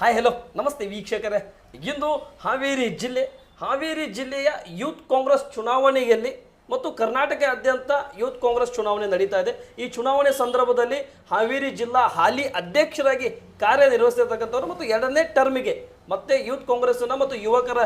Hi hello ನಮಸ್ತೆ ವೀಕ್ಷಕರೇ. ಇಂದು ಹಾವೇರಿ ಜಿಲ್ಲೆ, ಹಾವೇರಿ ಜಿಲ್ಲೆಯ ಯೂತ್ ಕಾಂಗ್ರೆಸ್ ಚುನಾವಣೆಯಲ್ಲಿ ಮತ್ತು ಕರ್ನಾಟಕದಾದ್ಯಂತ ಯೂತ್ ಕಾಂಗ್ರೆಸ್ ಚುನಾವಣೆ ನಡೀತಾ ಇದೆ. ಈ ಚುನಾವಣೆ ಸಂದರ್ಭದಲ್ಲಿ ಹಾವೇರಿ ಜಿಲ್ಲಾ ಹಾಲಿ ಅಧ್ಯಕ್ಷರಾಗಿ ಕಾರ್ಯನಿರ್ವಹಿಸಿರ್ತಕ್ಕಂಥವ್ರು ಮತ್ತು ಎರಡನೇ ಟರ್ಮಿಗೆ ಮತ್ತೆ ಯೂತ್ ಕಾಂಗ್ರೆಸ್ನ ಮತ್ತು ಯುವಕರ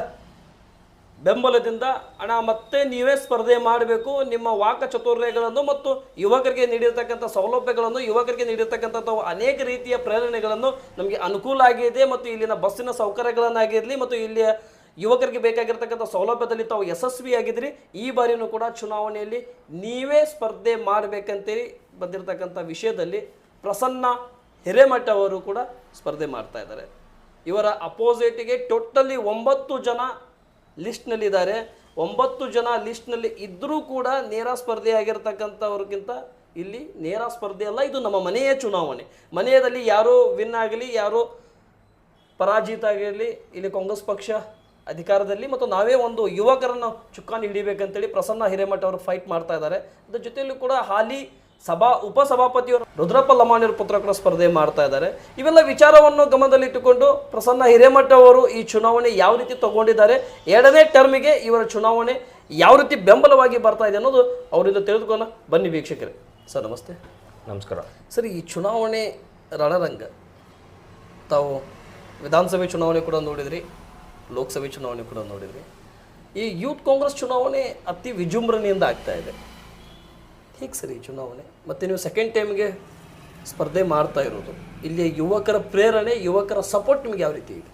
ಬೆಂಬಲದಿಂದ ಹಣ ಮತ್ತೆ ನೀವೇ ಸ್ಪರ್ಧೆ ಮಾಡಬೇಕು. ನಿಮ್ಮ ವಾಕ ಚತುರ್ಯಗಳನ್ನು ಮತ್ತು ಯುವಕರಿಗೆ ನೀಡಿರ್ತಕ್ಕಂಥ ಸೌಲಭ್ಯಗಳನ್ನು, ಯುವಕರಿಗೆ ನೀಡಿರ್ತಕ್ಕಂಥ ಅನೇಕ ರೀತಿಯ ಪ್ರೇರಣೆಗಳನ್ನು ನಮಗೆ ಅನುಕೂಲ ಆಗಿದೆ ಮತ್ತು ಇಲ್ಲಿನ ಬಸ್ಸಿನ ಸೌಕರ್ಯಗಳನ್ನಾಗಿರಲಿ ಮತ್ತು ಇಲ್ಲಿಯ ಯುವಕರಿಗೆ ಬೇಕಾಗಿರ್ತಕ್ಕಂಥ ಸೌಲಭ್ಯದಲ್ಲಿ ತಾವು ಯಶಸ್ವಿಯಾಗಿದ್ದೀರಿ ಈ ಬಾರಿಯೂ ಕೂಡ ಚುನಾವಣೆಯಲ್ಲಿ ನೀವೇ ಸ್ಪರ್ಧೆ ಮಾಡಬೇಕಂತೇಳಿ ಬಂದಿರತಕ್ಕಂಥ ವಿಷಯದಲ್ಲಿ ಪ್ರಸನ್ನ ಹಿರೇಮಠ ಅವರು ಕೂಡ ಸ್ಪರ್ಧೆ ಮಾಡ್ತಾ ಇದ್ದಾರೆ. ಇವರ ಅಪೋಸಿಟಿಗೆ ಟೋಟಲಿ ಒಂಬತ್ತು ಜನ ಲಿಸ್ಟ್ನಲ್ಲಿದ್ದಾರೆ. ಒಂಬತ್ತು ಜನ ಲಿಸ್ಟ್ನಲ್ಲಿ ಇದ್ದರೂ ಕೂಡ ನೇರ ಸ್ಪರ್ಧೆಯಾಗಿರ್ತಕ್ಕಂಥವ್ರಿಗಿಂತ ಇಲ್ಲಿ ನೇರ ಸ್ಪರ್ಧೆ ಅಲ್ಲ, ಇದು ನಮ್ಮ ಮನೆಯ ಚುನಾವಣೆ. ಮನೆಯಲ್ಲಿ ಯಾರೋ ವಿನ್ ಆಗಲಿ, ಯಾರೋ ಪರಾಜಿತ ಆಗಿರಲಿ ಇಲ್ಲಿ ಕಾಂಗ್ರೆಸ್ ಪಕ್ಷ ಅಧಿಕಾರದಲ್ಲಿ ಮತ್ತು ನಾವೇ ಒಂದು ಯುವಕರನ್ನು ಚುಕ್ಕಾಣಿ ಹಿಡಿಬೇಕಂತೇಳಿ ಪ್ರಸನ್ನ ಹಿರೇಮಠ ಅವರು ಫೈಟ್ ಮಾಡ್ತಾ ಇದ್ದಾರೆ. ಅದ್ರ ಜೊತೆಯಲ್ಲೂ ಕೂಡ ಹಾಲಿ ಸಭಾ ಉಪಸಭಾಪತಿಯವರು ರುದ್ರಪ್ಪ ಲಮಾಣಿಯವರು ಪುತ್ರ ಕೂಡ ಸ್ಪರ್ಧೆ ಮಾಡ್ತಾ ಇದ್ದಾರೆ. ಇವೆಲ್ಲ ವಿಚಾರವನ್ನು ಗಮನದಲ್ಲಿಟ್ಟುಕೊಂಡು ಪ್ರಸನ್ನ ಹಿರೇಮಠ ಅವರು ಈ ಚುನಾವಣೆ ಯಾವ ರೀತಿ ತಗೊಂಡಿದ್ದಾರೆ ಎರಡನೇ ಟರ್ಮಿಗೆ ಇವರ ಚುನಾವಣೆ ಯಾವ ರೀತಿ ಬೆಂಬಲವಾಗಿ ಬರ್ತಾ ಇದೆ ಅನ್ನೋದು ಅವರಿಂದ ತಿಳಿದುಕೊಳ್ಳೋಣ. ಬನ್ನಿ ವೀಕ್ಷಕರೇ. ಸರ್ ನಮಸ್ತೆ. ನಮಸ್ಕಾರ. ಸರ್ ಈ ಚುನಾವಣೆ ರಣರಂಗ ತಾವು ವಿಧಾನಸಭೆ ಚುನಾವಣೆ ಕೂಡ ನೋಡಿದ್ರಿ ಲೋಕಸಭೆ ಚುನಾವಣೆ ಕೂಡ ನೋಡಿದ್ರಿ. ಈ ಯೂತ್ ಕಾಂಗ್ರೆಸ್ ಚುನಾವಣೆ ಅತಿ ವಿಜೃಂಭಣೆಯಿಂದ ಆಗ್ತಾ ಇದೆ. ಹೇಗೆ ಸರಿ ಚುನಾವಣೆ. ಮತ್ತು ನೀವು ಸೆಕೆಂಡ್ ಟೈಮ್ಗೆ ಸ್ಪರ್ಧೆ ಮಾಡ್ತಾ ಇರೋದು. ಇಲ್ಲಿ ಯುವಕರ ಪ್ರೇರಣೆ, ಯುವಕರ ಸಪೋರ್ಟ್ ನಿಮಗೆ ಯಾವ ರೀತಿ ಇದೆ?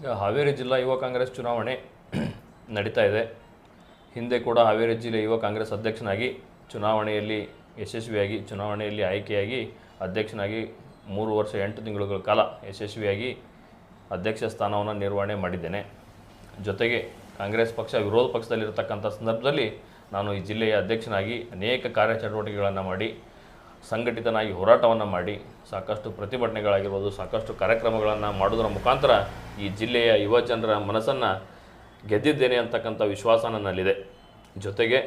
ಈಗ ಹಾವೇರಿ ಜಿಲ್ಲಾ ಯುವ ಕಾಂಗ್ರೆಸ್ ಚುನಾವಣೆ ನಡೀತಾ ಇದೆ. ಹಿಂದೆ ಕೂಡ ಹಾವೇರಿ ಜಿಲ್ಲೆ ಯುವ ಕಾಂಗ್ರೆಸ್ ಅಧ್ಯಕ್ಷನಾಗಿ ಚುನಾವಣೆಯಲ್ಲಿ, ಯಶಸ್ವಿಯಾಗಿ ಚುನಾವಣೆಯಲ್ಲಿ ಆಯ್ಕೆಯಾಗಿ ಅಧ್ಯಕ್ಷನಾಗಿ ಮೂರು ವರ್ಷ ಎಂಟು ತಿಂಗಳುಗಳ ಕಾಲ ಯಶಸ್ವಿಯಾಗಿ ಅಧ್ಯಕ್ಷ ಸ್ಥಾನವನ್ನು ನಿರ್ವಹಣೆ ಮಾಡಿದ್ದೇನೆ. ಜೊತೆಗೆ ಕಾಂಗ್ರೆಸ್ ಪಕ್ಷ ವಿರೋಧ ಪಕ್ಷದಲ್ಲಿರತಕ್ಕಂಥ ಸಂದರ್ಭದಲ್ಲಿ ನಾನು ಈ ಜಿಲ್ಲೆಯ ಅಧ್ಯಕ್ಷನಾಗಿ ಅನೇಕ ಕಾರ್ಯಚಟುವಟಿಕೆಗಳನ್ನು ಮಾಡಿ, ಸಂಘಟಿತನಾಗಿ ಹೋರಾಟವನ್ನು ಮಾಡಿ, ಸಾಕಷ್ಟು ಪ್ರತಿಭಟನೆಗಳಾಗಿರ್ಬೋದು, ಸಾಕಷ್ಟು ಕಾರ್ಯಕ್ರಮಗಳನ್ನು ಮಾಡೋದರ ಮುಖಾಂತರ ಈ ಜಿಲ್ಲೆಯ ಯುವ ಜನರ ಮನಸ್ಸನ್ನು ಗೆದ್ದಿದ್ದೇನೆ ಅಂತಕ್ಕಂಥ ವಿಶ್ವಾಸ ನನ್ನಲ್ಲಿದೆ. ಜೊತೆಗೆ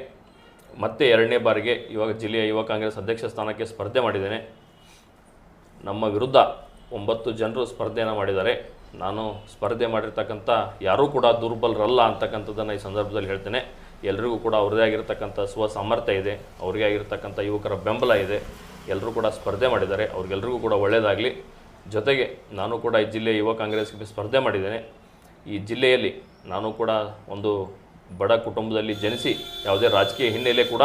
ಮತ್ತೆ ಎರಡನೇ ಬಾರಿಗೆ ಇವಾಗ ಜಿಲ್ಲೆಯ ಯುವ ಕಾಂಗ್ರೆಸ್ ಅಧ್ಯಕ್ಷ ಸ್ಥಾನಕ್ಕೆ ಸ್ಪರ್ಧೆ ಮಾಡಿದ್ದೇನೆ. ನಮ್ಮ ವಿರುದ್ಧ ಒಂಬತ್ತು ಜನರು ಸ್ಪರ್ಧೆಯನ್ನು ಮಾಡಿದ್ದಾರೆ. ನಾನು ಸ್ಪರ್ಧೆ ಮಾಡಿರ್ತಕ್ಕಂಥ ಯಾರೂ ಕೂಡ ದುರ್ಬಲರಲ್ಲ ಅಂತಕ್ಕಂಥದ್ದನ್ನು ಈ ಸಂದರ್ಭದಲ್ಲಿ ಹೇಳ್ತೇನೆ. ಎಲ್ರಿಗೂ ಕೂಡ ಅವ್ರದ್ದೇ ಆಗಿರ್ತಕ್ಕಂಥ ಸ್ವ ಸಾಮರ್ಥ್ಯ ಇದೆ, ಅವ್ರಿಗೆ ಆಗಿರ್ತಕ್ಕಂಥ ಯುವಕರ ಬೆಂಬಲ ಇದೆ ಎಲ್ಲರೂ ಕೂಡ ಸ್ಪರ್ಧೆ ಮಾಡಿದ್ದಾರೆ, ಅವ್ರಿಗೆಲ್ರಿಗೂ ಕೂಡ ಒಳ್ಳೆಯದಾಗಲಿ ಜೊತೆಗೆ ನಾನು ಕೂಡ ಈ ಜಿಲ್ಲೆಯ ಯುವ ಕಾಂಗ್ರೆಸ್ಗೆ ಸ್ಪರ್ಧೆ ಮಾಡಿದ್ದೇನೆ. ಈ ಜಿಲ್ಲೆಯಲ್ಲಿ ನಾನು ಕೂಡ ಒಂದು ಬಡ ಕುಟುಂಬದಲ್ಲಿ ಜನಿಸಿ ಯಾವುದೇ ರಾಜಕೀಯ ಹಿನ್ನೆಲೆ ಕೂಡ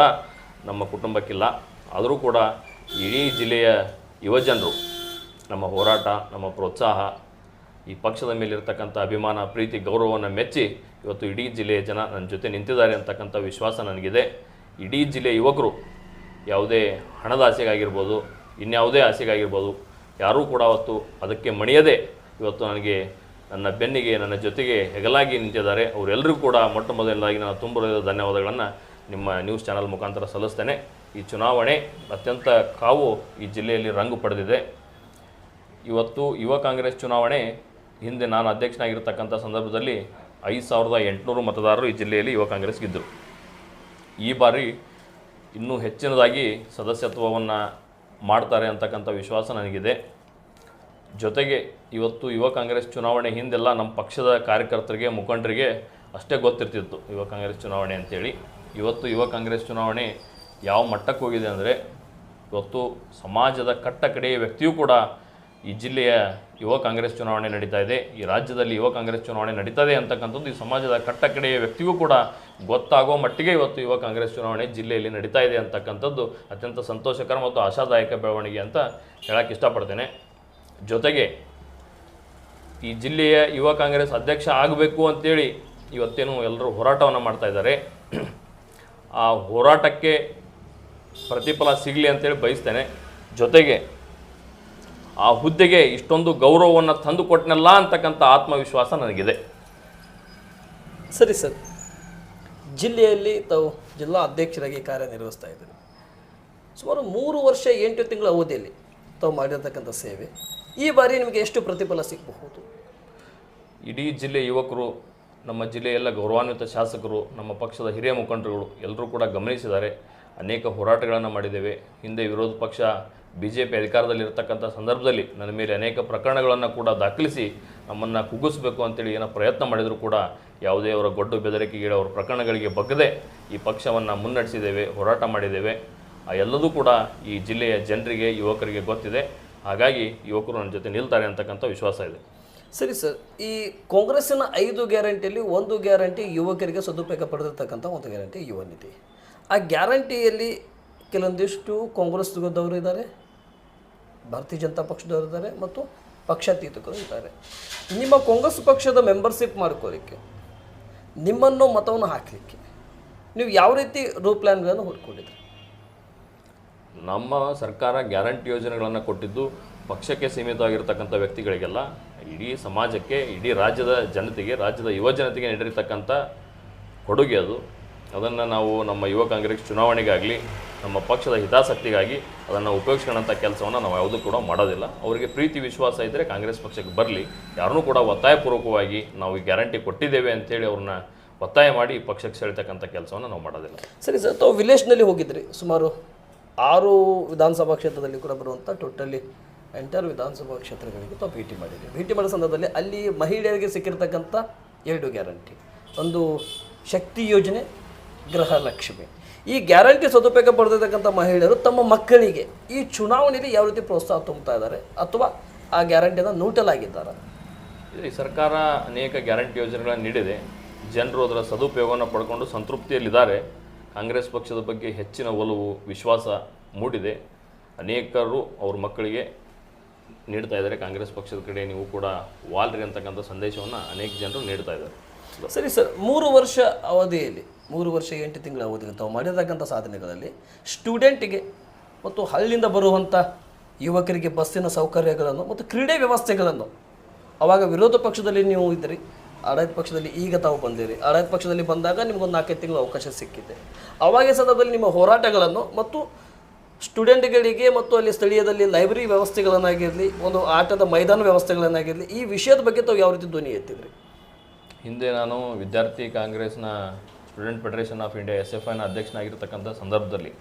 ನಮ್ಮ ಕುಟುಂಬಕ್ಕಿಲ್ಲ. ಆದರೂ ಕೂಡ ಇಡೀ ಜಿಲ್ಲೆಯ ಯುವಜನರು ನಮ್ಮ ಹೋರಾಟ, ನಮ್ಮ ಪ್ರೋತ್ಸಾಹ ಈ ಪಕ್ಷದ ಮೇಲಿರ್ತಕ್ಕಂಥ ಅಭಿಮಾನ, ಪ್ರೀತಿ, ಗೌರವವನ್ನು ಮೆಚ್ಚಿ ಇವತ್ತು ಇಡೀ ಜಿಲ್ಲೆಯ ಜನ ನನ್ನ ಜೊತೆ ನಿಂತಿದ್ದಾರೆ ಅಂತಕ್ಕಂಥ ವಿಶ್ವಾಸ ನನಗಿದೆ. ಇಡೀ ಜಿಲ್ಲೆಯ ಯುವಕರು ಯಾವುದೇ ಹಣದ ಆಸೆಗಾಗಿರ್ಬೋದು ಇನ್ಯಾವುದೇ ಆಸೆಗಾಗಿರ್ಬೋದು, ಯಾರೂ ಕೂಡ ಅವತ್ತು ಅದಕ್ಕೆ ಮಣಿಯದೆ ಇವತ್ತು ನನಗೆ ನನ್ನ ಬೆನ್ನಿಗೆ, ನನ್ನ ಜೊತೆಗೆ ಹೆಗಲಾಗಿ ನಿಂತಿದ್ದಾರೆ. ಅವರೆಲ್ಲರಿಗೂ ಕೂಡ ಮೊಟ್ಟ ಮೊದಲನೇದಾಗಿ ನಾನು ತುಂಬ ಧನ್ಯವಾದಗಳನ್ನು ನಿಮ್ಮ ನ್ಯೂಸ್ ಚಾನಲ್ ಮುಖಾಂತರ ಸಲ್ಲಿಸ್ತೇನೆ. ಈ ಚುನಾವಣೆ ಅತ್ಯಂತ ಕಾವು ಈ ಜಿಲ್ಲೆಯಲ್ಲಿ ರಂಗು ಪಡೆದಿದೆ. ಇವತ್ತು ಯುವ ಕಾಂಗ್ರೆಸ್ ಚುನಾವಣೆ ಹಿಂದೆ ನಾನು ಅಧ್ಯಕ್ಷನಾಗಿರ್ತಕ್ಕಂಥ ಸಂದರ್ಭದಲ್ಲಿ ಐದು ಸಾವಿರದ ಎಂಟುನೂರು ಮತದಾರರು ಈ ಜಿಲ್ಲೆಯಲ್ಲಿ ಯುವ ಕಾಂಗ್ರೆಸ್ ಗೆದ್ದರು. ಈ ಬಾರಿ ಇನ್ನೂ ಹೆಚ್ಚಿನದಾಗಿ ಸದಸ್ಯತ್ವವನ್ನು ಮಾಡ್ತಾರೆ ಅಂತಕ್ಕಂಥ ವಿಶ್ವಾಸ ನನಗಿದೆ. ಜೊತೆಗೆ ಇವತ್ತು ಯುವ ಕಾಂಗ್ರೆಸ್ ಚುನಾವಣೆ ಹಿಂದೆಲ್ಲ ನಮ್ಮ ಪಕ್ಷದ ಕಾರ್ಯಕರ್ತರಿಗೆ, ಮುಖಂಡರಿಗೆ ಅಷ್ಟೇ ಗೊತ್ತಿರ್ತಿತ್ತು ಯುವ ಕಾಂಗ್ರೆಸ್ ಚುನಾವಣೆ ಅಂತೇಳಿ. ಇವತ್ತು ಯುವ ಕಾಂಗ್ರೆಸ್ ಚುನಾವಣೆ ಯಾವ ಮಟ್ಟಕ್ಕೆ ಹೋಗಿದೆ ಅಂದರೆ, ಇವತ್ತು ಸಮಾಜದ ಕಟ್ಟ ಕಡೆಯ ವ್ಯಕ್ತಿಯೂ ಕೂಡ ಈ ಜಿಲ್ಲೆಯ ಯುವ ಕಾಂಗ್ರೆಸ್ ಚುನಾವಣೆ ನಡೀತಾ ಇದೆ. ಈ ರಾಜ್ಯದಲ್ಲಿ ಯುವ ಕಾಂಗ್ರೆಸ್ ಚುನಾವಣೆ ನಡೀತಾ ಇದೆ ಅಂತಕ್ಕಂಥದ್ದು ಈ ಸಮಾಜದ ಕಟ್ಟ ಕಡೆಯ ವ್ಯಕ್ತಿಗೂ ಕೂಡ ಗೊತ್ತಾಗೋ ಮಟ್ಟಿಗೆ ಇವತ್ತು ಯುವ ಕಾಂಗ್ರೆಸ್ ಚುನಾವಣೆ ಜಿಲ್ಲೆಯಲ್ಲಿ ನಡೀತಾ ಇದೆ ಅಂತಕ್ಕಂಥದ್ದು ಅತ್ಯಂತ ಸಂತೋಷಕರ ಮತ್ತು ಆಶಾದಾಯಕ ಬೆಳವಣಿಗೆ ಅಂತ ಹೇಳಕ್ಕೆ ಇಷ್ಟಪಡ್ತೇನೆ. ಜೊತೆಗೆ ಈ ಜಿಲ್ಲೆಯ ಯುವ ಕಾಂಗ್ರೆಸ್ ಅಧ್ಯಕ್ಷ ಆಗಬೇಕು ಅಂತೇಳಿ ಇವತ್ತೇನು ಎಲ್ಲರೂ ಹೋರಾಟವನ್ನು ಮಾಡ್ತಾ ಇದ್ದಾರೆ. ಆ ಹೋರಾಟಕ್ಕೆ ಪ್ರತಿಫಲ ಸಿಗಲಿ ಅಂತೇಳಿ ಬಯಸ್ತೇನೆ. ಜೊತೆಗೆ ಆ ಹುದ್ದೆಗೆ ಇಷ್ಟೊಂದು ಗೌರವವನ್ನು ತಂದು ಕೊಟ್ಟನಲ್ಲ ಅಂತಕ್ಕಂಥ ಆತ್ಮವಿಶ್ವಾಸ ನನಗಿದೆ. ಸರಿ ಸರ್. ಜಿಲ್ಲೆಯಲ್ಲಿ ತಾವು ಜಿಲ್ಲಾ ಅಧ್ಯಕ್ಷರಾಗಿ ಕಾರ್ಯನಿರ್ವಹಿಸ್ತಾ ಇದ್ದೀರಿ. ಸುಮಾರು ಮೂರು ವರ್ಷ ಎಂಟು ತಿಂಗಳ ಅವಧಿಯಲ್ಲಿ ತಾವು ಮಾಡಿರ್ತಕ್ಕಂಥ ಸೇವೆ. ಈ ಬಾರಿ ನಿಮಗೆ ಎಷ್ಟು ಪ್ರತಿಫಲ ಸಿಗಬಹುದು? ಇಡೀ ಜಿಲ್ಲೆ ಯುವಕರು ನಮ್ಮ ಜಿಲ್ಲೆಯ ಎಲ್ಲ ಗೌರವಾನ್ವಿತ ಶಾಸಕರು ನಮ್ಮ ಪಕ್ಷದ ಹಿರಿಯ ಮುಖಂಡರುಗಳು ಎಲ್ಲರೂ ಕೂಡ ಗಮನಿಸಿದ್ದಾರೆ. ಅನೇಕ ಹೋರಾಟಗಳನ್ನು ಮಾಡಿದ್ದೇವೆ. ಹಿಂದೆ ವಿರೋಧ ಪಕ್ಷ ಬಿ ಜೆ ಪಿ ಅಧಿಕಾರದಲ್ಲಿರತಕ್ಕಂಥ ಸಂದರ್ಭದಲ್ಲಿ ನನ್ನ ಮೇಲೆ ಅನೇಕ ಪ್ರಕರಣಗಳನ್ನು ಕೂಡ ದಾಖಲಿಸಿ ನಮ್ಮನ್ನು ಕುಗ್ಗಿಸಬೇಕು ಅಂತೇಳಿ ಏನೋ ಪ್ರಯತ್ನ ಮಾಡಿದರೂ ಕೂಡ ಯಾವುದೇ ಅವರ ಗೊಡ್ಡು ಬೆದರಿಕೆಗೆ ಅವರ ಪ್ರಕರಣಗಳಿಗೆ ಬಗ್ಗದೆ ಈ ಪಕ್ಷವನ್ನು ಮುನ್ನಡೆಸಿದ್ದೇವೆ, ಹೋರಾಟ ಮಾಡಿದ್ದೇವೆ. ಆ ಎಲ್ಲದೂ ಕೂಡ ಈ ಜಿಲ್ಲೆಯ ಜನರಿಗೆ, ಯುವಕರಿಗೆ ಗೊತ್ತಿದೆ. ಹಾಗಾಗಿ ಯುವಕರು ನನ್ನ ಜೊತೆ ನಿಲ್ತಾರೆ ಅಂತಕ್ಕಂಥ ವಿಶ್ವಾಸ ಇದೆ. ಸರಿ ಸರ್, ಈ ಕಾಂಗ್ರೆಸ್ಸಿನ ಐದು ಗ್ಯಾರಂಟಿಯಲ್ಲಿ ಒಂದು ಗ್ಯಾರಂಟಿ ಯುವಕರಿಗೆ ಸದುಪಯೋಗ ಪಡೆದಿರ್ತಕ್ಕಂಥ ಒಂದು ಗ್ಯಾರಂಟಿ ಯುವ ನಿಧಿ ಆ ಗ್ಯಾರಂಟಿಯಲ್ಲಿ ಕೆಲವೊಂದಿಷ್ಟು ಕಾಂಗ್ರೆಸ್ದವರು ಇದ್ದಾರೆ, ಭಾರತೀಯ ಜನತಾ ಪಕ್ಷದವರು ಇದ್ದಾರೆ ಮತ್ತು ಪಕ್ಷಾತೀತಕರು ಇದ್ದಾರೆ. ನಿಮ್ಮ ಕಾಂಗ್ರೆಸ್ ಪಕ್ಷದ ಮೆಂಬರ್ಶಿಪ್ ಮಾಡ್ಕೊಳ್ಳಿಕ್ಕೆ ನಿಮ್ಮನ್ನು ಮತವನ್ನು ಹಾಕಲಿಕ್ಕೆ ನೀವು ಯಾವ ರೀತಿ ರೂ ಪ್ಲ್ಯಾನ್ಗಳನ್ನು ಹುಡ್ಕೊಂಡಿದ್ರಿ? ನಮ್ಮ ಸರ್ಕಾರ ಗ್ಯಾರಂಟಿ ಯೋಜನೆಗಳನ್ನು ಕೊಟ್ಟಿದ್ದು ಪಕ್ಷಕ್ಕೆ ಸೀಮಿತವಾಗಿರ್ತಕ್ಕಂಥ ವ್ಯಕ್ತಿಗಳಿಗೆಲ್ಲ, ಇಡೀ ಸಮಾಜಕ್ಕೆ, ಇಡೀ ರಾಜ್ಯದ ಜನತೆಗೆ, ರಾಜ್ಯದ ಯುವ ಜನತೆಗೆ ನೀಡಿರ್ತಕ್ಕಂಥ ಕೊಡುಗೆ ಅದು. ಅದನ್ನು ನಾವು ನಮ್ಮ ಯುವ ಕಾಂಗ್ರೆಸ್ ಚುನಾವಣೆಗಾಗಲಿ, ನಮ್ಮ ಪಕ್ಷದ ಹಿತಾಸಕ್ತಿಗಾಗಿ ಅದನ್ನು ಉಪಯೋಗಿಸ್ಕೊಳ್ಳೋಂಥ ಕೆಲಸವನ್ನು ನಾವು ಯಾವುದೂ ಕೂಡ ಮಾಡೋದಿಲ್ಲ. ಅವರಿಗೆ ಪ್ರೀತಿ, ವಿಶ್ವಾಸ ಇದ್ದರೆ ಕಾಂಗ್ರೆಸ್ ಪಕ್ಷಕ್ಕೆ ಬರಲಿ. ಯಾರನ್ನೂ ಕೂಡ ಒತ್ತಾಯಪೂರ್ವಕವಾಗಿ ನಾವು ಈ ಗ್ಯಾರಂಟಿ ಕೊಟ್ಟಿದ್ದೇವೆ ಅಂಥೇಳಿ ಅವ್ರನ್ನ ಒತ್ತಾಯ ಮಾಡಿ ಪಕ್ಷಕ್ಕೆ ಸೆಳಿತಕ್ಕಂಥ ಕೆಲಸವನ್ನು ನಾವು ಮಾಡೋದಿಲ್ಲ. ಸರಿ ಸರ್, ತಾವು ವಿಲೇಜ್ನಲ್ಲಿ ಹೋಗಿದ್ರಿ ಸುಮಾರು ಆರು ವಿಧಾನಸಭಾ ಕ್ಷೇತ್ರದಲ್ಲಿ ಕೂಡ ಬರುವಂಥ ಟೋಟಲಿ ಎಂಟರ್ ವಿಧಾನಸಭಾ ಕ್ಷೇತ್ರಗಳಿಗೆ ತಾವು ಭೇಟಿ ಮಾಡಿದ್ರಿ. ಭೇಟಿ ಮಾಡಿದ ಸಂದರ್ಭದಲ್ಲಿ ಅಲ್ಲಿ ಮಹಿಳೆಯರಿಗೆ ಸಿಕ್ಕಿರ್ತಕ್ಕಂಥ ಎರಡು ಗ್ಯಾರಂಟಿ. ಒಂದು ಶಕ್ತಿ ಯೋಜನೆ ಗೃಹಲಕ್ಷ್ಮಿ. ಈ ಗ್ಯಾರಂಟಿ ಸದುಪಯೋಗ ಪಡೆದಿರ್ತಕ್ಕಂಥ ಮಹಿಳೆಯರು ತಮ್ಮ ಮಕ್ಕಳಿಗೆ ಈ ಚುನಾವಣೆಯಲ್ಲಿ ಯಾವ ರೀತಿ ಪ್ರೋತ್ಸಾಹ ತುಂಬ್ತಾ ಇದ್ದಾರೆ ಅಥವಾ ಆ ಗ್ಯಾರಂಟಿಯನ್ನು ನೂಟಲಾಗಿದ್ದಾರೆ? ಈ ಸರ್ಕಾರ ಅನೇಕ ಗ್ಯಾರಂಟಿ ಯೋಜನೆಗಳನ್ನು ನೀಡಿದೆ. ಜನರು ಅದರ ಸದುಪಯೋಗವನ್ನು ಪಡ್ಕೊಂಡು ಸಂತೃಪ್ತಿಯಲ್ಲಿದ್ದಾರೆ. ಕಾಂಗ್ರೆಸ್ ಪಕ್ಷದ ಬಗ್ಗೆ ಹೆಚ್ಚಿನ ಒಲವು, ವಿಶ್ವಾಸ ಮೂಡಿದೆ. ಅನೇಕರು ಅವ್ರ ಮಕ್ಕಳಿಗೆ ನೀಡ್ತಾ ಇದ್ದಾರೆ. ಕಾಂಗ್ರೆಸ್ ಪಕ್ಷದ ಕಡೆ ನೀವು ಕೂಡ ವಾಲ್ರಿ ಅಂತಕ್ಕಂಥ ಸಂದೇಶವನ್ನು ಅನೇಕ ಜನರು ನೀಡ್ತಾ ಇದ್ದಾರೆ. ಸರಿ ಸರ್, ಮೂರು ವರ್ಷ ಅವಧಿಯಲ್ಲಿ, ಮೂರು ವರ್ಷ ಎಂಟು ತಿಂಗಳ ಅವಧಿಯಲ್ಲಿ ತಾವು ಮಾಡಿರ್ತಕ್ಕಂಥ ಸಾಧನೆಗಳಲ್ಲಿ ಸ್ಟೂಡೆಂಟಿಗೆ ಮತ್ತು ಹಳ್ಳಿಯಿಂದ ಬರುವಂಥ ಯುವಕರಿಗೆ ಬಸ್ಸಿನ ಸೌಕರ್ಯಗಳನ್ನು ಮತ್ತು ಕ್ರೀಡೆ ವ್ಯವಸ್ಥೆಗಳನ್ನು, ಅವಾಗ ವಿರೋಧ ಪಕ್ಷದಲ್ಲಿ ನೀವು ಇದ್ದೀರಿ, ಆಡಳಿತ ಪಕ್ಷದಲ್ಲಿ ಈಗ ತಾವು ಬಂದಿರಿ. ಆಡಳಿತ ಪಕ್ಷದಲ್ಲಿ ಬಂದಾಗ ನಿಮಗೊಂದು ನಾಲ್ಕೈದು ತಿಂಗಳು ಅವಕಾಶ ಸಿಕ್ಕಿದೆ. ಅವಾಗ ಸಂದರ್ಭದಲ್ಲಿ ನಿಮ್ಮ ಹೋರಾಟಗಳನ್ನು ಮತ್ತು ಸ್ಟೂಡೆಂಟ್ಗಳಿಗೆ ಮತ್ತು ಅಲ್ಲಿ ಸ್ಥಳೀಯದಲ್ಲಿ ಲೈಬ್ರರಿ ವ್ಯವಸ್ಥೆಗಳನ್ನಾಗಿರಲಿ, ಒಂದು ಆಟದ ಮೈದಾನ ವ್ಯವಸ್ಥೆಗಳನ್ನಾಗಿರಲಿ, ಈ ವಿಷಯದ ಬಗ್ಗೆ ತಾವು ಯಾವ ರೀತಿ ಧ್ವನಿ ಎತ್ತಿದ್ರಿ? ಹಿಂದೆ ನಾನು ವಿದ್ಯಾರ್ಥಿ ಕಾಂಗ್ರೆಸ್ನ student federation of India S F ಐನ ಅಧ್ಯಕ್ಷನಾಗಿರ್ತಕ್ಕಂಥ ಸಂದರ್ಭದಲ್ಲಿ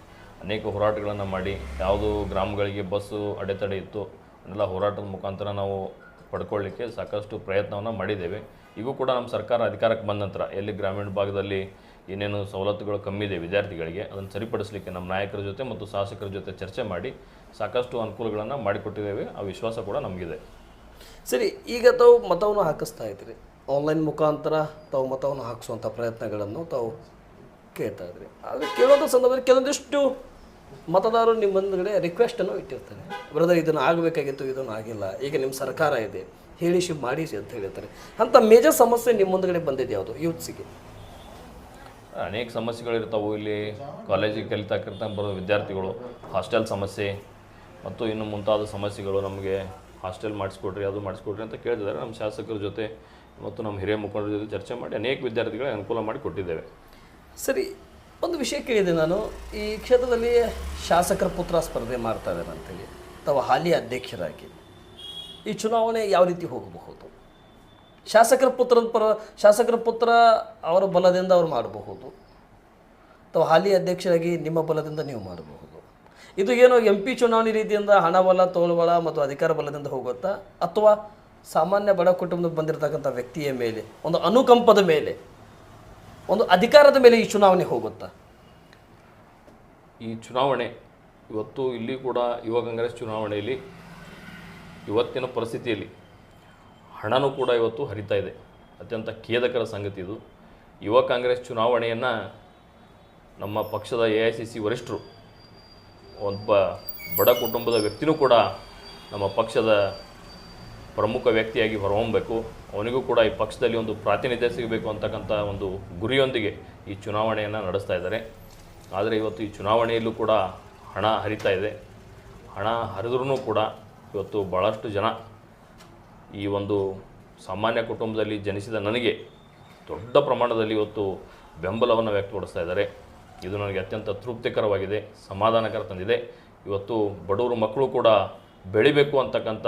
ಅನೇಕ ಹೋರಾಟಗಳನ್ನು ಮಾಡಿ, ಯಾವುದು ಗ್ರಾಮಗಳಿಗೆ ಬಸ್ಸು ಅಡೆತಡೆ ಇತ್ತು ಅದನ್ನೆಲ್ಲ ಹೋರಾಟದ ಮುಖಾಂತರ ನಾವು ಪಡ್ಕೊಳ್ಳಿಕ್ಕೆ ಸಾಕಷ್ಟು ಪ್ರಯತ್ನವನ್ನು ಮಾಡಿದ್ದೇವೆ. ಇವು ಕೂಡ ನಮ್ಮ ಸರ್ಕಾರ ಅಧಿಕಾರಕ್ಕೆ ಬಂದ ನಂತರ ಎಲ್ಲಿ ಗ್ರಾಮೀಣ ಭಾಗದಲ್ಲಿ ಏನೇನು ಸವಲತ್ತುಗಳು ಕಮ್ಮಿ ಇದೆ ವಿದ್ಯಾರ್ಥಿಗಳಿಗೆ, ಅದನ್ನು ಸರಿಪಡಿಸಲಿಕ್ಕೆ ನಮ್ಮ ನಾಯಕರ ಜೊತೆ ಮತ್ತು ಶಾಸಕರ ಜೊತೆ ಚರ್ಚೆ ಮಾಡಿ ಸಾಕಷ್ಟು ಅನುಕೂಲಗಳನ್ನು ಮಾಡಿಕೊಟ್ಟಿದ್ದೇವೆ. ಆ ವಿಶ್ವಾಸ ಕೂಡ ನಮಗಿದೆ. ಸರಿ, ಈಗ ತಾವು ಮತವನ್ನು ಹಾಕಿಸ್ತಾ ಇದ್ರಿ ಆನ್ಲೈನ್ ಮುಖಾಂತರ ತಾವು ಮತವನ್ನು ಹಾಕಿಸುವಂಥ ಪ್ರಯತ್ನಗಳನ್ನು ತಾವು ಕೇಳ್ತಾ ಇದ್ರಿ. ಆದರೆ ಕೇಳೋದ್ರ ಸಂದರ್ಭದಲ್ಲಿ ಕೆಲವೊಂದಿಷ್ಟು ಮತದಾರರು ನಿಮ್ಮ ಮುಂದುಗಡೆ ರಿಕ್ವೆಸ್ಟನ್ನು ಇಟ್ಟಿರ್ತಾರೆ. ಬ್ರದರ್, ಇದನ್ನು ಆಗಬೇಕಾಗಿತ್ತು, ಇದನ್ನು ಆಗಿಲ್ಲ. ಈಗ ನಿಮ್ಮ ಸರ್ಕಾರ ಇದೆ. ಹೇಳಿಸಿ ಮಾಡಿಸಿ ಅಂತ ಹೇಳಿರ್ತಾರೆ. ಅಂಥ ಮೇಜರ್ ಸಮಸ್ಯೆ ನಿಮ್ಮ ಮುಂದಗಡೆ ಬಂದಿದೆ ಯಾವುದು? ಯೂತ್ಸಿಗೆ. ಅನೇಕ ಸಮಸ್ಯೆಗಳಿರ್ತಾವೆ ಇಲ್ಲಿ ಕಾಲೇಜಿಗೆ ಕಲಿತಾಕಿರ್ತ ಬರೋ ವಿದ್ಯಾರ್ಥಿಗಳು ಹಾಸ್ಟೆಲ್ ಸಮಸ್ಯೆ, ಮತ್ತು ಇನ್ನು ಮುಂತಾದ ಸಮಸ್ಯೆಗಳು ನಮಗೆ ಹಾಸ್ಟೆಲ್ ಮಾಡಿಸ್ಕೊಡ್ರಿ, ಅದು ಮಾಡಿಸ್ಕೊಡ್ರಿ ಅಂತ ಕೇಳ್ತಿದ್ದಾರೆ. ನಮ್ಮ ಶಾಸಕರ ಜೊತೆ ಮತ್ತು ನಮ್ಮ ಹಿರಿಯ ಮುಖಂಡರ ಜೊತೆ ಚರ್ಚೆ ಮಾಡಿ ಅನೇಕ ವಿದ್ಯಾರ್ಥಿಗಳಿಗೆ ಅನುಕೂಲ ಮಾಡಿ ಕೊಟ್ಟಿದ್ದೇವೆ. ಸರಿ, ಒಂದು ವಿಷಯ ಕೇಳಿದೆ ನಾನು. ಈ ಕ್ಷೇತ್ರದಲ್ಲಿ ಶಾಸಕರ ಪುತ್ರ ಸ್ಪರ್ಧೆ ಮಾಡ್ತಾ ಇದ್ದಾರೆ ಅಂತೇಳಿ ತಾವು ಹಾಲಿ ಅಧ್ಯಕ್ಷರಾಗಿ. ಈ ಚುನಾವಣೆ ಯಾವ ರೀತಿ ಹೋಗಬಹುದು? ಶಾಸಕರ ಪುತ್ರದ ಪರ, ಶಾಸಕರ ಪುತ್ರ ಅವರ ಬಲದಿಂದ ಅವ್ರು ಮಾಡಬಹುದು? ಅಥವಾ ಹಾಲಿ ಅಧ್ಯಕ್ಷರಾಗಿ ನಿಮ್ಮ ಬಲದಿಂದ ನೀವು ಮಾಡಬಹುದು? ಇದು ಏನೋ ಎಂ ಪಿ ಚುನಾವಣೆ ರೀತಿಯಿಂದ ಹಣ ಬಲ, ತೋಳುಬಲ ಮತ್ತು ಅಧಿಕಾರ ಬಲದಿಂದ ಹೋಗುತ್ತಾ, ಅಥವಾ ಸಾಮಾನ್ಯ ಬಡ ಕುಟುಂಬದಲ್ಲಿ ಬಂದಿರತಕ್ಕಂಥ ವ್ಯಕ್ತಿಯ ಮೇಲೆ, ಒಂದು ಅನುಕಂಪದ ಮೇಲೆ, ಒಂದು ಅಧಿಕಾರದ ಮೇಲೆ ಈ ಚುನಾವಣೆ ಹೋಗುತ್ತಾ? ಈ ಚುನಾವಣೆ ಇವತ್ತು ಇಲ್ಲಿ ಕೂಡ ಯುವ ಕಾಂಗ್ರೆಸ್ ಚುನಾವಣೆಯಲ್ಲಿ, ಇವತ್ತಿನ ಪರಿಸ್ಥಿತಿಯಲ್ಲಿ ಹಣನೂ ಕೂಡ ಇವತ್ತು ಹರಿತಾ ಇದೆ. ಅತ್ಯಂತ ಖೇದಕರ ಸಂಗತಿ ಇದು. ಯುವ ಕಾಂಗ್ರೆಸ್ ಚುನಾವಣೆಯನ್ನು ನಮ್ಮ ಪಕ್ಷದ ಎ ಐ ಸಿ ಸಿ ವರಿಷ್ಠರು, ಒಬ್ಬ ಬಡ ಕುಟುಂಬದ ವ್ಯಕ್ತಿನೂ ಕೂಡ ನಮ್ಮ ಪಕ್ಷದ ಪ್ರಮುಖ ವ್ಯಕ್ತಿಯಾಗಿ ಹೊರಹೊಮ್ಮಬೇಕು ಅವನಿಗೂ ಕೂಡ ಈ ಪಕ್ಷದಲ್ಲಿ ಒಂದು ಪ್ರಾತಿನಿಧ್ಯ ಸಿಗಬೇಕು ಅಂತಕ್ಕಂಥ ಒಂದು ಗುರಿಯೊಂದಿಗೆ ಈ ಚುನಾವಣೆಯನ್ನು ನಡೆಸ್ತಾ ಇದ್ದಾರೆ. ಆದರೆ ಇವತ್ತು ಈ ಚುನಾವಣೆಯಲ್ಲೂ ಕೂಡ ಹಣ ಹರಿತಾ ಇದೆ. ಹಣ ಹರಿದ್ರೂ ಕೂಡ ಇವತ್ತು ಭಾಳಷ್ಟು ಜನ ಈ ಒಂದು ಸಾಮಾನ್ಯ ಕುಟುಂಬದಲ್ಲಿ ಜನಿಸಿದ ನನಗೆ ದೊಡ್ಡ ಪ್ರಮಾಣದಲ್ಲಿ ಇವತ್ತು ಬೆಂಬಲವನ್ನು ವ್ಯಕ್ತಪಡಿಸ್ತಾ ಇದ್ದಾರೆ. ಇದು ನನಗೆ ಅತ್ಯಂತ ತೃಪ್ತಿಕರವಾಗಿದೆ, ಸಮಾಧಾನಕರ ತಂದಿದೆ. ಇವತ್ತು ಬಡವರು ಮಕ್ಕಳು ಕೂಡ ಬೆಳಿಬೇಕು ಅಂತಕ್ಕಂಥ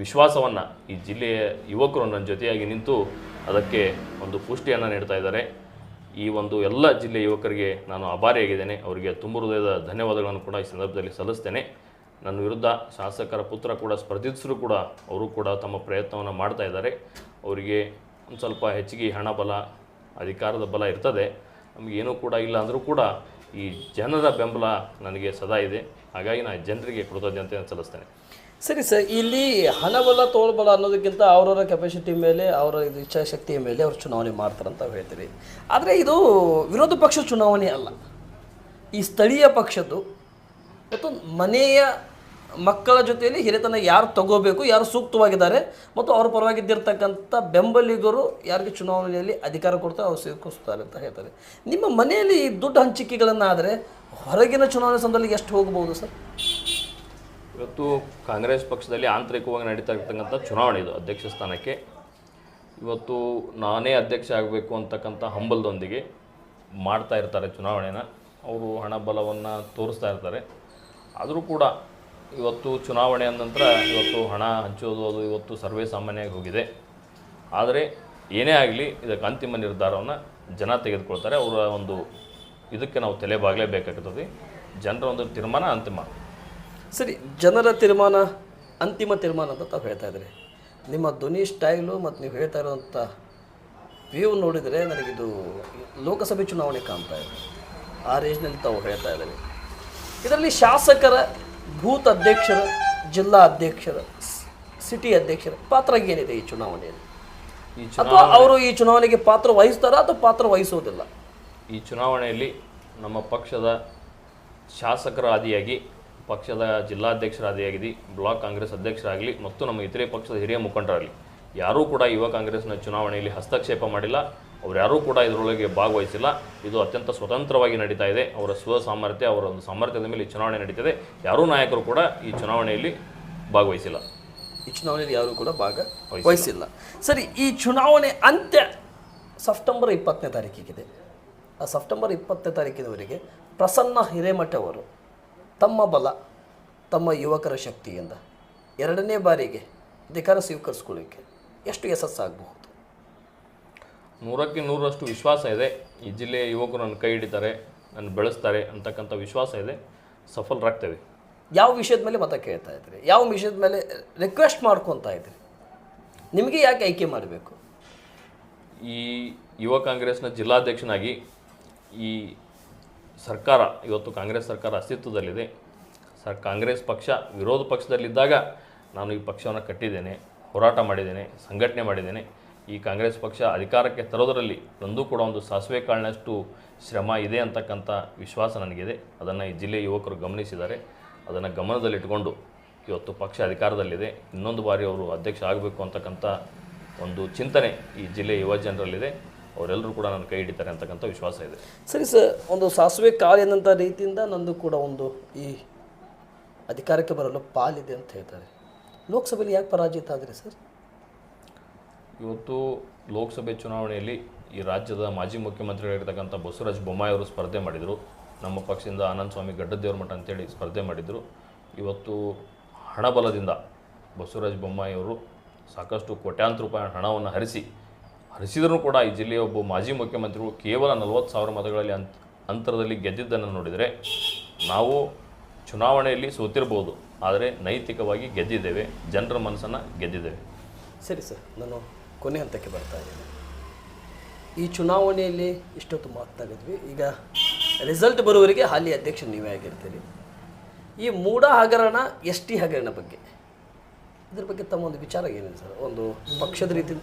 ವಿಶ್ವಾಸವನ್ನು ಈ ಜಿಲ್ಲೆಯ ಯುವಕರು ನನ್ನ ಜೊತೆಯಾಗಿ ನಿಂತು ಅದಕ್ಕೆ ಒಂದು ಪುಷ್ಟಿಯನ್ನು ನೀಡ್ತಾ ಇದ್ದಾರೆ. ಈ ಒಂದು ಎಲ್ಲ ಜಿಲ್ಲೆಯ ಯುವಕರಿಗೆ ನಾನು ಆಭಾರಿಯಾಗಿದ್ದೇನೆ. ಅವರಿಗೆ ತುಂಬ ಹೃದಯದ ಧನ್ಯವಾದಗಳನ್ನು ಕೂಡ ಈ ಸಂದರ್ಭದಲ್ಲಿ ಸಲ್ಲಿಸ್ತೇನೆ. ನನ್ನ ವಿರುದ್ಧ ಶಾಸಕರ ಪುತ್ರ ಕೂಡ ಸ್ಪರ್ಧಿಸಿದ್ರು ಕೂಡ, ಅವರು ಕೂಡ ತಮ್ಮ ಪ್ರಯತ್ನವನ್ನು ಮಾಡ್ತಾ ಇದ್ದಾರೆ. ಅವರಿಗೆ ಒಂದು ಸ್ವಲ್ಪ ಹೆಚ್ಚಿಗೆ ಹಣ ಬಲ, ಅಧಿಕಾರದ ಬಲ ಇರ್ತದೆ. ನಮಗೇನೂ ಕೂಡ ಇಲ್ಲ ಅಂದರೂ ಕೂಡ ಈ ಜನರ ಬೆಂಬಲ ನನಗೆ ಸದಾ ಇದೆ. ಹಾಗಾಗಿ ನಾನು ಜನರಿಗೆ ಕೃತಜ್ಞತೆಯನ್ನು ಸಲ್ಲಿಸ್ತೇನೆ. ಸರಿ, ಸರ್, ಇಲ್ಲಿ ಹಣವಲ್ಲ ತೋಳ್ಬಲ್ಲ ಅನ್ನೋದಕ್ಕಿಂತ ಅವರವರ ಕೆಪಾಸಿಟಿ ಮೇಲೆ, ಅವರ ಇದು ಇಚ್ಛಾಶಕ್ತಿಯ ಮೇಲೆ ಅವರು ಚುನಾವಣೆ ಮಾಡ್ತಾರಂತ ಹೇಳ್ತೀರಿ. ಆದರೆ ಇದು ವಿರೋಧ ಪಕ್ಷ ಚುನಾವಣೆ ಅಲ್ಲ. ಈ ಸ್ಥಳೀಯ ಪಕ್ಷದ್ದು ಮತ್ತು ಮನೆಯ ಮಕ್ಕಳ ಜೊತೆಯಲ್ಲಿ ಹಿರಿತನ ಯಾರು ತಗೋಬೇಕು, ಯಾರು ಸೂಕ್ತವಾಗಿದ್ದಾರೆ ಮತ್ತು ಅವ್ರ ಪರವಾಗಿದ್ದಿರ್ತಕ್ಕಂಥ ಬೆಂಬಲಿಗರು ಯಾರಿಗೆ ಚುನಾವಣೆಯಲ್ಲಿ ಅಧಿಕಾರ ಕೊಡ್ತಾರೆ, ಅವ್ರು ಸ್ವೀಕರಿಸ್ತಾರೆ ಅಂತ ಹೇಳ್ತಾರೆ. ನಿಮ್ಮ ಮನೆಯಲ್ಲಿ ದುಡ್ಡು ಹಂಚಿಕೆಗಳನ್ನು ಆದರೆ ಹೊರಗಿನ ಚುನಾವಣೆ ಸಂದರ್ಭದಲ್ಲಿ ಎಷ್ಟು ಹೋಗಬಹುದು ಸರ್? ಇವತ್ತು ಕಾಂಗ್ರೆಸ್ ಪಕ್ಷದಲ್ಲಿ ಆಂತರಿಕವಾಗಿ ನಡೀತಾ ಇರ್ತಕ್ಕಂಥ ಚುನಾವಣೆ ಇದು, ಅಧ್ಯಕ್ಷ ಸ್ಥಾನಕ್ಕೆ. ಇವತ್ತು ನಾನೇ ಅಧ್ಯಕ್ಷ ಆಗಬೇಕು ಅಂತಕ್ಕಂಥ ಹಂಬಲದೊಂದಿಗೆ ಮಾಡ್ತಾ ಇರ್ತಾರೆ ಚುನಾವಣೆನ. ಅವರು ಹಣ ಬಲವನ್ನು ತೋರಿಸ್ತಾ ಇರ್ತಾರೆ. ಆದರೂ ಕೂಡ ಇವತ್ತು ಚುನಾವಣೆ ಅಂದ ನಂತರ ಇವತ್ತು ಹಣ ಹಂಚೋದು, ಅದು ಇವತ್ತು ಸರ್ವೇ ಸಾಮಾನ್ಯವಾಗಿ ಹೋಗಿದೆ. ಆದರೆ ಏನೇ ಆಗಲಿ ಇದಕ್ಕೆ ಅಂತಿಮ ನಿರ್ಧಾರವನ್ನು ಜನ ತೆಗೆದುಕೊಳ್ತಾರೆ. ಅವರ ಒಂದು ಇದಕ್ಕೆ ನಾವು ತಲೆ ಬಾಗಲೇಬೇಕಾಗ್ತದೆ. ಜನರ ಒಂದು ತೀರ್ಮಾನ ಅಂತಿಮ. ಸರಿ ಜನರ ತೀರ್ಮಾನ ಅಂತಿಮ ತೀರ್ಮಾನ ಅಂತ ತಾವು ಹೇಳ್ತಾ ಇದ್ದೀರಿ ನಿಮ್ಮ ಧ್ವನಿ ಸ್ಟೈಲು ಮತ್ತು ನೀವು ಹೇಳ್ತಾ ಇರೋವಂಥ ವ್ಯೂ ನೋಡಿದರೆ ನನಗಿದು ಲೋಕಸಭೆ ಚುನಾವಣೆ ಕಾಣ್ತಾ ಇದೆ. ಆ ರೇಂಜ್ನಲ್ಲಿ ತಾವು ಹೇಳ್ತಾ ಇದ್ದೀರಿ ಇದರಲ್ಲಿ ಶಾಸಕರ ಭೂತ್ ಅಧ್ಯಕ್ಷರ ಜಿಲ್ಲಾ ಅಧ್ಯಕ್ಷರ ಸಿಟಿ ಅಧ್ಯಕ್ಷರ ಪಾತ್ರ ಏನಿದೆ ಈ ಚುನಾವಣೆಯಲ್ಲಿ? ಈ ಅಥವಾ ಅವರು ಈ ಚುನಾವಣೆಗೆ ಪಾತ್ರ ವಹಿಸ್ತಾರಾ ಅಥವಾ ಪಾತ್ರ ವಹಿಸೋದಿಲ್ಲ? ಈ ಚುನಾವಣೆಯಲ್ಲಿ ನಮ್ಮ ಪಕ್ಷದ ಶಾಸಕರ ಆದಿಯಾಗಿ ಪಕ್ಷದ ಜಿಲ್ಲಾಧ್ಯಕ್ಷರ ಆದಿಯಾಗಿ ಬ್ಲಾಕ್ ಕಾಂಗ್ರೆಸ್ ಅಧ್ಯಕ್ಷರಾಗಲಿ ಮತ್ತು ನಮ್ಮ ಇತರೆ ಪಕ್ಷದ ಹಿರಿಯ ಮುಖಂಡರಾಗಲಿ. ಯಾರೂ ಕೂಡ ಯುವ ಕಾಂಗ್ರೆಸ್ನ ಚುನಾವಣೆಯಲ್ಲಿ ಹಸ್ತಕ್ಷೇಪ ಮಾಡಿಲ್ಲ. ಅವ್ರು ಯಾರೂ ಕೂಡ ಇದರೊಳಗೆ ಭಾಗವಹಿಸಿಲ್ಲ. ಇದು ಅತ್ಯಂತ ಸ್ವತಂತ್ರವಾಗಿ ನಡೀತಾ ಇದೆ. ಅವರ ಸ್ವ ಸಾಮರ್ಥ್ಯ ಅವರ ಒಂದು ಸಾಮರ್ಥ್ಯದ ಮೇಲೆ ಈ ಚುನಾವಣೆ ನಡೀತಿದೆ. ಯಾರೂ ನಾಯಕರು ಕೂಡ ಈ ಚುನಾವಣೆಯಲ್ಲಿ ಭಾಗವಹಿಸಿಲ್ಲ. ಈ ಚುನಾವಣೆಯಲ್ಲಿ ಯಾರು ಕೂಡ ಭಾಗವಹಿಸಿಲ್ಲ. ಸರಿ ಈ ಚುನಾವಣೆ ಅಂತ್ಯ ಸೆಪ್ಟೆಂಬರ್ ಇಪ್ಪತ್ತನೇ ತಾರೀಕಿಗಿದೆ. ಆ ಸೆಪ್ಟೆಂಬರ್ ಇಪ್ಪತ್ತನೇ ತಾರೀಕಿನವರೆಗೆ ಪ್ರಸನ್ನ ಹಿರೇಮಠ ಅವರು ತಮ್ಮ ಬಲ ತಮ್ಮ ಯುವಕರ ಶಕ್ತಿಯಿಂದ. ಎರಡನೇ ಬಾರಿಗೆ ಅಧಿಕಾರ ಸ್ವೀಕರಿಸ್ಕೊಳ್ಳಿಕ್ಕೆ ಎಷ್ಟು ಯಶಸ್ಸಾಗಬಹುದು ನೂರಕ್ಕೆ ನೂರರಷ್ಟು ವಿಶ್ವಾಸ ಇದೆ. ಈ ಜಿಲ್ಲೆಯ ಯುವಕರು ನನ್ನ ಕೈ ಹಿಡಿತಾರೆ ನನ್ನ ಬೆಳೆಸ್ತಾರೆ ಅಂತಕ್ಕಂಥ ವಿಶ್ವಾಸ ಇದೆ. ಸಫಲರಾಗ್ತೇವೆ. ಯಾವ ವಿಷಯದ ಮೇಲೆ ಮತ ಕೇಳ್ತಾ ಇದ್ರಿ ಯಾವ ವಿಷಯದ ಮೇಲೆ ರಿಕ್ವೆಸ್ಟ್ ಮಾಡ್ಕೊತಾ ಇದ್ರಿ ನಿಮಗೆ ಯಾಕೆ ಆಯ್ಕೆ ಮಾಡಬೇಕು? ಈ ಯುವ ಕಾಂಗ್ರೆಸ್ನ ಜಿಲ್ಲಾಧ್ಯಕ್ಷನಾಗಿ ಈ ಸರ್ಕಾರ, ಇವತ್ತು ಕಾಂಗ್ರೆಸ್ ಸರ್ಕಾರ ಅಸ್ತಿತ್ವದಲ್ಲಿದೆ. ಸರ್, ಕಾಂಗ್ರೆಸ್ ಪಕ್ಷ ವಿರೋಧ ಪಕ್ಷದಲ್ಲಿದ್ದಾಗ ನಾನು ಈ ಪಕ್ಷವನ್ನು ಕಟ್ಟಿದ್ದೇನೆ, ಹೋರಾಟ ಮಾಡಿದ್ದೇನೆ, ಸಂಘಟನೆ ಮಾಡಿದ್ದೇನೆ. ಈ ಕಾಂಗ್ರೆಸ್ ಪಕ್ಷ ಅಧಿಕಾರಕ್ಕೆ ತರೋದರಲ್ಲಿ ನಂದು ಕೂಡ ಒಂದು ಸಾಸಿವೆ ಕಾಳಿನಷ್ಟು ಶ್ರಮ ಇದೆ ಅಂತಕ್ಕಂಥ ವಿಶ್ವಾಸ ನನಗಿದೆ. ಅದನ್ನು ಈ ಜಿಲ್ಲೆಯ ಯುವಕರು ಗಮನಿಸಿದ್ದಾರೆ. ಅದನ್ನು ಗಮನದಲ್ಲಿಟ್ಟುಕೊಂಡು ಇವತ್ತು ಪಕ್ಷ ಅಧಿಕಾರದಲ್ಲಿದೆ. ಇನ್ನೊಂದು ಬಾರಿ ಅವರು ಅಧ್ಯಕ್ಷ ಆಗಬೇಕು ಅಂತಕ್ಕಂಥ ಒಂದು ಚಿಂತನೆ ಈ ಜಿಲ್ಲೆಯ ಯುವ ಜನರಲ್ಲಿದೆ. ಅವರೆಲ್ಲರೂ ಕೂಡ ನನ್ನ ಕೈ ಹಿಡಿತಾರೆ ಅಂತಕ್ಕಂಥ ವಿಶ್ವಾಸ ಇದೆ. ಸರಿ ಸರ್ ಒಂದು ಸಾಸಿವೆ ಎನ್ನುವಂಥ ರೀತಿಯಿಂದ ನಂದು ಕೂಡ ಒಂದು ಈ ಅಧಿಕಾರಕ್ಕೆ ಬರಲು ಪಾಲಿದೆ ಅಂತ ಹೇಳ್ತಾರೆ. ಲೋಕಸಭೆಯಲ್ಲಿ ಯಾಕೆ ಪರಾಜಿತ ಆದರೆ ಸರ್? ಇವತ್ತು ಲೋಕಸಭೆ ಚುನಾವಣೆಯಲ್ಲಿ ಈ ರಾಜ್ಯದ ಮಾಜಿ ಮುಖ್ಯಮಂತ್ರಿಗಳಿರ್ತಕ್ಕಂಥ ಬಸವರಾಜ ಬೊಮ್ಮಾಯಿ ಅವರು ಸ್ಪರ್ಧೆ ಮಾಡಿದರು. ನಮ್ಮ ಪಕ್ಷದಿಂದ ಆನಂದ ಸ್ವಾಮಿ ಗಡ್ಡದೇವ್ರ ಮಠ ಅಂತೇಳಿ ಸ್ಪರ್ಧೆ ಮಾಡಿದರು. ಇವತ್ತು ಹಣಬಲದಿಂದ ಬಸವರಾಜ ಬೊಮ್ಮಾಯಿ ಅವರು ಸಾಕಷ್ಟು ಕೋಟ್ಯಾಂತರ ರೂಪಾಯಿ ಹಣವನ್ನು ಹರಿಸಿ ಹರಿಸಿದರೂ ಕೂಡ ಈ ಜಿಲ್ಲೆಯ ಒಬ್ಬ ಮಾಜಿ ಮುಖ್ಯಮಂತ್ರಿಗಳು ಕೇವಲ ನಲವತ್ತು ಸಾವಿರ ಮತಗಳಲ್ಲಿ ಅಂತ, ಅಂತರದಲ್ಲಿ ಗೆದ್ದಿದ್ದನ್ನು ನೋಡಿದರೆ ನಾವು ಚುನಾವಣೆಯಲ್ಲಿ ಸೋತಿರ್ಬೋದು, ಆದರೆ ನೈತಿಕವಾಗಿ ಗೆದ್ದಿದ್ದೇವೆ, ಜನರ ಮನಸ್ಸನ್ನು ಗೆದ್ದಿದ್ದೇವೆ. ಸರಿ ಸರ್, ನಾನು ಕೊನೆ ಹಂತಕ್ಕೆ ಬರ್ತಾ ಇದ್ದೇನೆ. ಈ ಚುನಾವಣೆಯಲ್ಲಿ ಇಷ್ಟೊತ್ತು ಮಾತನಾಡಿದ್ವಿ, ಈಗ ರಿಸಲ್ಟ್ ಬರುವವರೆಗೆ ಹಾಲಿ ಅಧ್ಯಕ್ಷ ನೀವೇ ಆಗಿರ್ತೀರಿ. ಈ ಮೂಡ ಹಗರಣ ಎಸ್ ಟಿ ಹಗರಣ ಬಗ್ಗೆ, ಇದ್ರ ಬಗ್ಗೆ ತಮ್ಮ ಒಂದು ವಿಚಾರ ಏನಿದೆ ಸರ್? ಒಂದು ಪಕ್ಷದ ರೀತಿ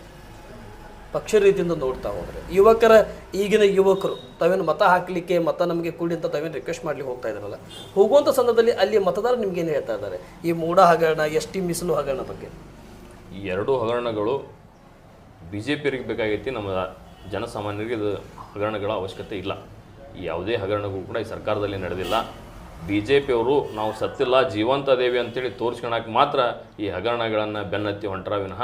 ಪಕ್ಷದ ರೀತಿಯಿಂದ ನೋಡ್ತಾ ಹೋದರೆ, ಯುವಕರ ಈಗಿನ ಯುವಕರು, ತಾವೇನು ಮತ ಹಾಕಲಿಕ್ಕೆ, ಮತ ನಮಗೆ ಕೂಡಿ ಅಂತ ತಾವೇನು ರಿಕ್ವೆಸ್ಟ್ ಮಾಡ್ಲಿಕ್ಕೆ ಹೋಗ್ತಾ ಇದ್ದಾರಲ್ಲ ಹೋಗುವಂಥ ಸಂದರ್ಭದಲ್ಲಿ ಅಲ್ಲಿ ಮತದಾರ ನಿಮ್ಗೆ ಏನು ಹೇಳ್ತಾ ಇದ್ದಾರೆ? ಈ ಮೂಡ ಹಗರಣ ಎಸ್ ಟಿ ಮೀಸಲು ಹಗರಣ ಬಗ್ಗೆ? ಈ ಎರಡೂ ಹಗರಣಗಳು ಬಿ ಜೆ ಪಿಯವರಿಗೆ ಬೇಕಾಗೈತಿ, ನಮ್ಮ ಜನಸಾಮಾನ್ಯರಿಗೆ ಇದು ಹಗರಣಗಳ ಅವಶ್ಯಕತೆ ಇಲ್ಲ. ಯಾವುದೇ ಹಗರಣಗಳು ಕೂಡ ಈ ಸರ್ಕಾರದಲ್ಲಿ ನಡೆದಿಲ್ಲ. ಬಿ ಜೆ ಪಿಯವರು ನಾವು ಸತ್ತಿಲ್ಲ, ಜೀವಂತ ದೇವಿ ಅಂತೇಳಿ ತೋರಿಸ್ಕೊಳಕ್ಕೆ ಮಾತ್ರ ಈ ಹಗರಣಗಳನ್ನು ಬೆನ್ನತ್ತಿ ಹೊಂಟರ ವಿನಃ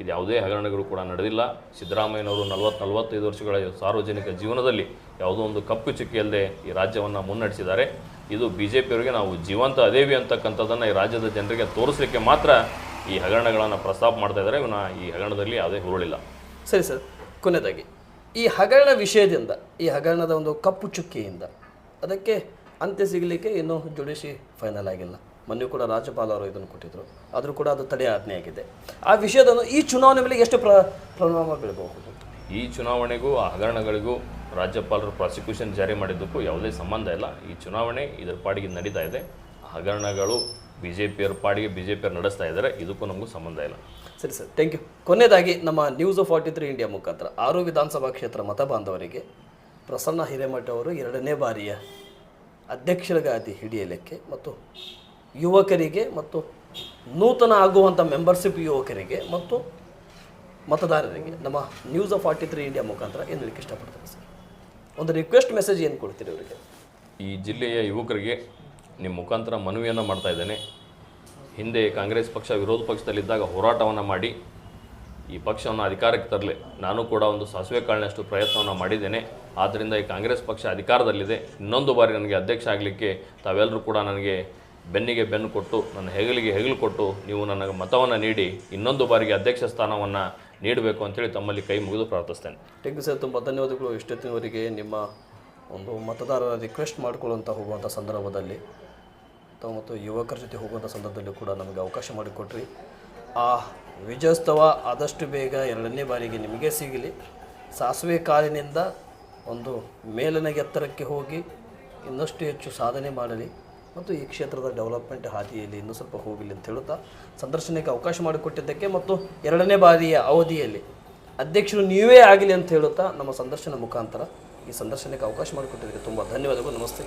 ಇದು ಯಾವುದೇ ಹಗರಣಗಳು ಕೂಡ ನಡೆದಿಲ್ಲ. ಸಿದ್ದರಾಮಯ್ಯನವರು ನಲವತ್ತು ನಲವತ್ತೈದು ವರ್ಷಗಳ ಸಾರ್ವಜನಿಕ ಜೀವನದಲ್ಲಿ ಯಾವುದೋ ಒಂದು ಕಪ್ಪು ಚುಕ್ಕಿಯಲ್ಲದೆ ಈ ರಾಜ್ಯವನ್ನು ಮುನ್ನಡೆಸಿದ್ದಾರೆ. ಇದು ಬಿ ಜೆ ಪಿಯವರಿಗೆ ನಾವು ಜೀವಂತ ಅದೇವಿ ಅಂತಕ್ಕಂಥದ್ದನ್ನು ಈ ರಾಜ್ಯದ ಜನರಿಗೆ ತೋರಿಸಲಿಕ್ಕೆ ಮಾತ್ರ ಈ ಹಗರಣಗಳನ್ನು ಪ್ರಸ್ತಾಪ ಮಾಡ್ತಾ ಇದ್ದಾರೆ. ಇವನ ಈ ಹಗರಣದಲ್ಲಿ ಯಾವುದೇ ಹುರುಳಿಲ್ಲ. ಸರಿ ಸರ್ ಕೊನೆಯದಾಗಿ ಈ ಹಗರಣ ವಿಷಯದಿಂದ, ಈ ಹಗರಣದ ಒಂದು ಕಪ್ಪು ಚುಕ್ಕಿಯಿಂದ ಅದಕ್ಕೆ ಅಂತ್ಯ ಸಿಗಲಿಕ್ಕೆ ಇನ್ನೂ ಜುಡಿಷಿ ಫೈನಲ್ ಆಗಿಲ್ಲ. ಮೊನ್ನೆ ಕೂಡ ರಾಜ್ಯಪಾಲರು ಅವರು ಇದನ್ನು ಕೊಟ್ಟಿದ್ದರು ಆದರೂ ಕೂಡ ಅದು ತಡೆ ಆಜ್ಞೆ ಆಗಿದೆ. ಆ ವಿಷಯದನ್ನು ಈ ಚುನಾವಣೆ ಮೇಲೆ ಎಷ್ಟು ಪ್ರ ಪರಿಣಾಮ ಬೀಳಬಹುದು? ಈ ಚುನಾವಣೆಗೂ ಆ ಹಗರಣಗಳಿಗೂ ರಾಜ್ಯಪಾಲರು ಪ್ರಾಸಿಕ್ಯೂಷನ್ ಜಾರಿ ಮಾಡಿದ್ದಕ್ಕೂ ಯಾವುದೇ ಸಂಬಂಧ ಇಲ್ಲ. ಈ ಚುನಾವಣೆ ಇದರ ಪಾಡಿಗೆ ನಡೀತಾ ಇದೆ. ಹಗರಣಗಳು ಬಿ ಜೆ ಪಿಯವ್ರ ಪಾಡಿಗೆ ಬಿ ಜೆ ಪಿಯವ್ರು ನಡೆಸ್ತಾ ಇದ್ದಾರೆ. ಇದಕ್ಕೂ ನಮಗೂ ಸಂಬಂಧ ಇಲ್ಲ. ಸರಿ ಸರ್ ಥ್ಯಾಂಕ್ ಯು ಕೊನೆಯದಾಗಿ ನಮ್ಮ ನ್ಯೂಸ್ ಫಾರ್ಟಿ ತ್ರೀ ಇಂಡಿಯಾ ಮುಖಾಂತರ. ಆರು ವಿಧಾನಸಭಾ ಕ್ಷೇತ್ರ ಮತ ಬಾಂಧವರಿಗೆ ಪ್ರಸನ್ನ ಹಿರೇಮಠ ಅವರು ಎರಡನೇ ಬಾರಿಯ ಅಧ್ಯಕ್ಷರ ಗಾದಿ ಹಿಡಿಯಲಿಕ್ಕೆ ಮತ್ತು ಯುವಕರಿಗೆ ಮತ್ತು ನೂತನ ಆಗುವಂಥ ಮೆಂಬರ್ಶಿಪ್ ಯುವಕರಿಗೆ ಮತ್ತು ಮತದಾರರಿಗೆ ನಮ್ಮ ನ್ಯೂಸ್ ಫಾರ್ಟಿ ತ್ರೀ ಇಂಡಿಯಾ ಮುಖಾಂತರ ಏನು ಹೇಳಲಿಕ್ಕೆ ಇಷ್ಟಪಡ್ತಾರೆ ಸರ್? ಒಂದು ರಿಕ್ವೆಸ್ಟ್ ಮೆಸೇಜ್ ಏನು ಕೊಡ್ತೀರಿ ಅವರಿಗೆ? ಈ ಜಿಲ್ಲೆಯ ಯುವಕರಿಗೆ ನಿಮ್ಮ ಮುಖಾಂತರ ಮನವಿಯನ್ನು ಮಾಡ್ತಾ ಇದ್ದೇನೆ. ಹಿಂದೆ ಕಾಂಗ್ರೆಸ್ ಪಕ್ಷ ವಿರೋಧ ಪಕ್ಷದಲ್ಲಿದ್ದಾಗ ಹೋರಾಟವನ್ನು ಮಾಡಿ ಈ ಪಕ್ಷವನ್ನು ಅಧಿಕಾರಕ್ಕೆ ತರಲಿ. ನಾನು ಕೂಡ ಒಂದು ಸಾಸಿವೆ ಕಾಳಿನಷ್ಟು ಪ್ರಯತ್ನವನ್ನು ಮಾಡಿದ್ದೇನೆ. ಆದ್ದರಿಂದ ಈ ಕಾಂಗ್ರೆಸ್ ಪಕ್ಷ ಅಧಿಕಾರದಲ್ಲಿದೆ. ಇನ್ನೊಂದು ಬಾರಿ ನನಗೆ ಅಧ್ಯಕ್ಷ ಆಗಲಿಕ್ಕೆ ತಾವೆಲ್ಲರೂ ಕೂಡ ನನಗೆ ಬೆನ್ನಿಗೆ ಬೆನ್ನು ಕೊಟ್ಟು, ನನ್ನ ಹೆಗಲಿಗೆ ಹೆಗಲು ಕೊಟ್ಟು ನೀವು ನನಗೆ ಮತವನ್ನು ನೀಡಿ, ಇನ್ನೊಂದು ಬಾರಿಗೆ ಅಧ್ಯಕ್ಷ ಸ್ಥಾನವನ್ನು ನೀಡಬೇಕು ಅಂತೇಳಿ ತಮ್ಮಲ್ಲಿ ಕೈ ಮುಗಿದು ಪ್ರಾರ್ಥಿಸ್ತೇನೆ. ಥ್ಯಾಂಕ್ ಯು ಸರ್ ತುಂಬ ಧನ್ಯವಾದಗಳು. ಇಷ್ಟೊತ್ತಿನವರೆಗೆ ನಿಮ್ಮ ಒಂದು ಮತದಾರರ ರಿಕ್ವೆಸ್ಟ್ ಮಾಡ್ಕೊಳ್ಳುವಂಥ ಹೋಗುವಂಥ ಸಂದರ್ಭದಲ್ಲಿ ಮತ್ತು ಯುವಕರ ಜೊತೆ ಹೋಗುವಂಥ ಸಂದರ್ಭದಲ್ಲಿ ಕೂಡ ನಮಗೆ ಅವಕಾಶ ಮಾಡಿಕೊಟ್ರಿ. ಆ ವಿಜಯೋತ್ಸವ ಆದಷ್ಟು ಬೇಗ ಎರಡನೇ ಬಾರಿಗೆ ನಿಮಗೆ ಸಿಗಲಿ. ಸಾಸಿವೆ ಕಾಲಿನಿಂದ ಒಂದು ಮೇಲಿನ ಎತ್ತರಕ್ಕೆ ಹೋಗಿ ಇನ್ನಷ್ಟು ಹೆಚ್ಚು ಸಾಧನೆ ಮಾಡಲಿ ಮತ್ತು ಈ ಕ್ಷೇತ್ರದ ಡೆವಲಪ್ಮೆಂಟ್ ಹಾದಿಯಲ್ಲಿ ಇನ್ನೂ ಸ್ವಲ್ಪ ಹೋಗಲಿ ಅಂತ ಹೇಳುತ್ತಾ ಸಂದರ್ಶನಕ್ಕೆ ಅವಕಾಶ ಮಾಡಿಕೊಟ್ಟಿದ್ದಕ್ಕೆ ಮತ್ತು ಎರಡನೇ ಬಾರಿಯ ಅವಧಿಯಲ್ಲಿ ಅಧ್ಯಕ್ಷರು ನೀವೇ ಆಗಲಿ ಅಂತ ಹೇಳುತ್ತಾ ನಮ್ಮ ಸಂದರ್ಶನ ಮುಖಾಂತರ ಈ ಸಂದರ್ಶನಕ್ಕೆ ಅವಕಾಶ ಮಾಡಿಕೊಟ್ಟಿದ್ದಕ್ಕೆ ತುಂಬ ಧನ್ಯವಾದಗಳು. ನಮಸ್ತೆ.